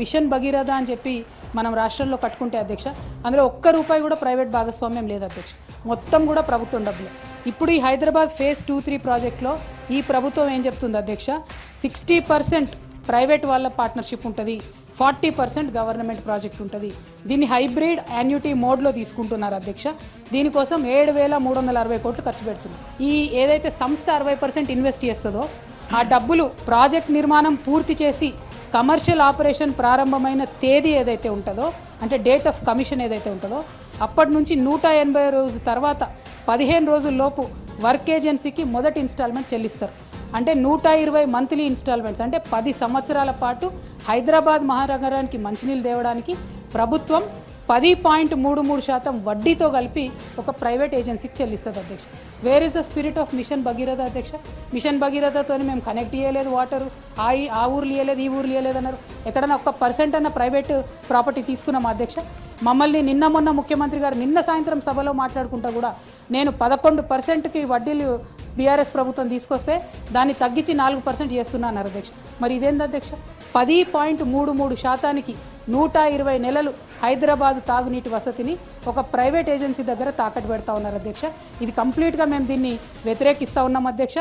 Machine Bhagiratha అని చెప్పి మనం రాష్ట్రంలో కట్టుకుంటే అధ్యక్ష? అందులో ఒక్క రూపాయి కూడా ప్రైవేట్ భాగస్వామ్యం లేదు అధ్యక్ష. మొత్తం కూడా ప్రభుత్వం డబ్బులు. ఇప్పుడు ఈ హైదరాబాద్ ఫేజ్ టూ త్రీ ప్రాజెక్ట్లో ఈ ప్రభుత్వం ఏం చెప్తుంది అధ్యక్ష? సిక్స్టీ పర్సెంట్ ప్రైవేట్ వాళ్ళ పార్ట్నర్షిప్ ఉంటుంది. ఫార్టీ పర్సెంట్ గవర్నమెంట్ ప్రాజెక్ట్ ఉంటుంది. దీన్ని హైబ్రిడ్ యాన్యుటీ మోడ్లో తీసుకుంటున్నారు అధ్యక్ష. దీనికోసం ఏడు వేల మూడు వందల అరవై కోట్లు ఖర్చు పెడుతుంది ఈ ఏదైతే సంస్థ అరవై పర్సెంట్ ఇన్వెస్ట్ చేస్తుందో ఆ డబ్బులు ప్రాజెక్ట్ నిర్మాణం పూర్తి చేసి కమర్షియల్ ఆపరేషన్ ప్రారంభమైన తేదీ ఏదైతే ఉంటుందో అంటే డేట్ ఆఫ్ కమిషన్ ఏదైతే ఉంటుందో అప్పటి నుంచి నూట ఎనభై రోజు తర్వాత పదిహేను రోజుల్లోపు వర్క్ ఏజెన్సీకి మొదటి ఇన్స్టాల్మెంట్ చెల్లిస్తారు. అంటే నూట ఇరవై మంత్లీ ఇన్స్టాల్మెంట్స్ అంటే పది సంవత్సరాల పాటు హైదరాబాద్ మహానగరానికి మంచినీళ్ళు తేవడానికి ప్రభుత్వం పది పాయింట్ మూడు మూడు శాతం వడ్డీతో కలిపి ఒక ప్రైవేట్ ఏజెన్సీకి చెల్లిస్తుంది అధ్యక్ష. Where is the spirit of mission Bhagiratha అధ్యక్ష? మిషన్ భగీరథతో మేము కనెక్ట్ చేయలేదు వాటర్ ఆ ఆ ఊర్లు ఇవ్వలేదు ఈ ఊర్లు ఇవ్వలేదు అన్నారు. ఎక్కడన్నా ఒక్క పర్సెంట్ అన్న ప్రైవేట్ ప్రాపర్టీ తీసుకున్నాం అధ్యక్ష? మమ్మల్ని నిన్న మొన్న ముఖ్యమంత్రి గారు నిన్న సాయంత్రం సభలో మాట్లాడుకుంటా కూడా నేను పదకొండు పర్సెంట్కి వడ్డీలు బీఆర్ఎస్ ప్రభుత్వం తీసుకొస్తే దాన్ని తగ్గించి నాలుగు పర్సెంట్ చేస్తున్నా అన్నారు అధ్యక్ష. మరి ఇదేంది అధ్యక్ష? పది పాయింట్ మూడు మూడు శాతానికి నూట ఇరవై నెలలు హైదరాబాద్ తాగునీటి వసతిని ఒక ప్రైవేట్ ఏజెన్సీ దగ్గర తాకట్టు పెడతా ఉన్నారు అధ్యక్ష. ఇది కంప్లీట్గా మేము దీన్ని వ్యతిరేకిస్తూ ఉన్నాం అధ్యక్ష.